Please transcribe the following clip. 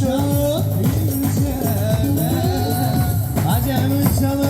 Çok güzel Acemi çalı